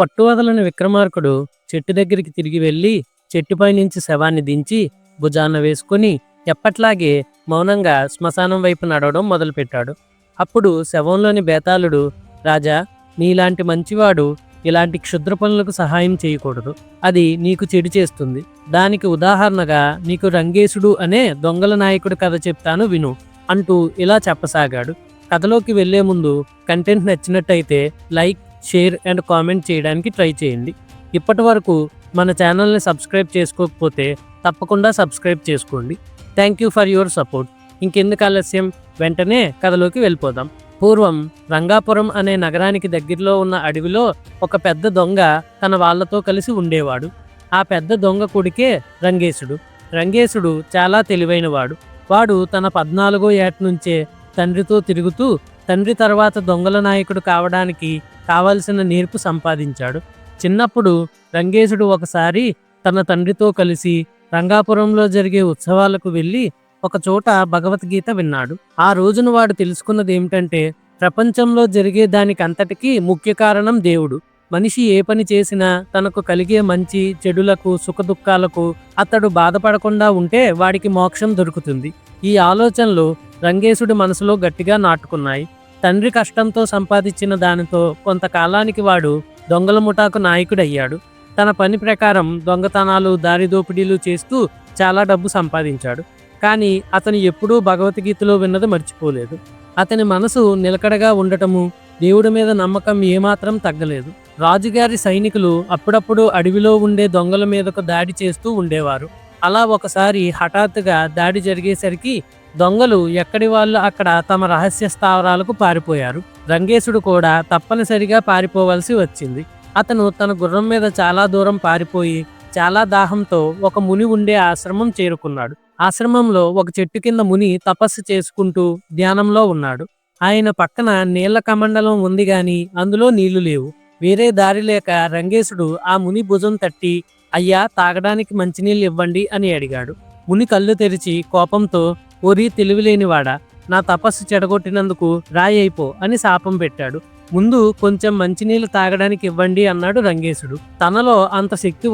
పట్టువదలని విక్రమార్కుడు చెట్టు దగ్గరికి తిరిగి వెళ్ళి చెట్టుపై నుంచి శవాన్ని దించి భుజాన వేసుకుని ఎప్పట్లాగే మౌనంగా శ్మశానం వైపు నడవడం మొదలుపెట్టాడు. అప్పుడు శవంలోని బేతాళుడు రాజా నీలాంటి మంచివాడు ఇలాంటి క్షుద్ర పనులకు సహాయం చేయకూడదు. అది నీకు చెడు చేస్తుంది. దానికి ఉదాహరణగా నీకు రంగేశుడు అనే దొంగల నాయకుడు కథ చెప్తాను విను అంటూ ఇలా చెప్పసాగాడు. కథలోకి వెళ్ళే ముందు కంటెంట్ నచ్చినట్టయితే లైక్ షేర్ అండ్ కామెంట్ చేయడానికి ట్రై చేయండి. ఇప్పటి వరకు మన ఛానల్ని సబ్స్క్రైబ్ చేసుకోకపోతే తప్పకుండా సబ్స్క్రైబ్ చేసుకోండి. Thank you for your support. ఇంకెందుకు ఆలస్యం? వెంటనే కథలోకి వెళ్ళిపోదాం. పూర్వం రంగాపురం అనే నగరానికి దగ్గరలో ఉన్న అడవిలో ఒక పెద్ద దొంగ తన వాళ్ళతో కలిసి ఉండేవాడు. ఆ పెద్ద దొంగ కొడుకే రంగేశుడు. రంగేశుడు చాలా తెలివైనవాడు. వాడు తన పద్నాలుగో ఏట నుంచే తండ్రితో తిరుగుతూ తండ్రి తర్వాత దొంగల నాయకుడు కావడానికి కావలసిన నేర్పు సంపాదించాడు. చిన్నప్పుడు రంగేశుడు ఒకసారి తన తండ్రితో కలిసి రంగాపురంలో జరిగే ఉత్సవాలకు వెళ్ళి ఒకచోట భగవద్గీత విన్నాడు. ఆ రోజున వాడు తెలుసుకున్నది ఏమిటంటే ప్రపంచంలో జరిగే దానికంతటికీ ముఖ్య కారణం దేవుడు. మనిషి ఏ పని చేసినా తనకు కలిగే మంచి చెడులకు సుఖదుఖాలకు అతడు బాధపడకుండా ఉంటే వాడికి మోక్షం దొరుకుతుంది. ఈ ఆలోచనలు రంగేశుడి మనసులో గట్టిగా నాటుకున్నాయి. తండ్రి కష్టంతో సంపాదించిన దానితో కొంతకాలానికి వాడు దొంగల ముఠాకు నాయకుడయ్యాడు. తన పని ప్రకారం దొంగతనాలు దారిదోపిడీలు చేస్తూ చాలా డబ్బు సంపాదించాడు. కానీ అతను ఎప్పుడూ భగవద్గీతలో విన్నది మర్చిపోలేదు. అతని మనసు నిలకడగా ఉండటము దేవుడి మీద నమ్మకం ఏమాత్రం తగ్గలేదు. రాజుగారి సైనికులు అప్పుడప్పుడు అడవిలో ఉండే దొంగల మీదకు దాడి చేస్తూ ఉండేవారు. అలా ఒకసారి హఠాత్తుగా దాడి జరిగేసరికి దొంగలు ఎక్కడి వాళ్ళు అక్కడ తమ రహస్య స్థావరాలకు పారిపోయారు. రంగేశుడు కూడా తప్పనిసరిగా పారిపోవలసి వచ్చింది. అతను తన గుర్రం మీద చాలా దూరం పారిపోయి చాలా దాహంతో ఒక ముని ఉండే ఆశ్రమం చేరుకున్నాడు. ఆశ్రమంలో ఒక చెట్టు కింద ముని తపస్సు చేసుకుంటూ ధ్యానంలో ఉన్నాడు. ఆయన పక్కన నీళ్ళ కమండలం ఉంది గాని అందులో నీళ్ళు లేవు. వేరే దారి లేక రంగేశుడు ఆ ముని భుజం తట్టి అయ్యా తాగడానికి మంచినీళ్ళు ఇవ్వండి అని అడిగాడు. ముని కళ్ళు తెరిచి కోపంతో ఒరి తెలివిలేనివాడా నా తపస్సు చెడగొట్టినందుకు రాయి అయిపో అని శాపం పెట్టాడు. ముందు కొంచెం మంచినీళ్ళు తాగడానికి ఇవ్వండి అన్నాడు రంగేశుడు. తనలో అంత శక్తి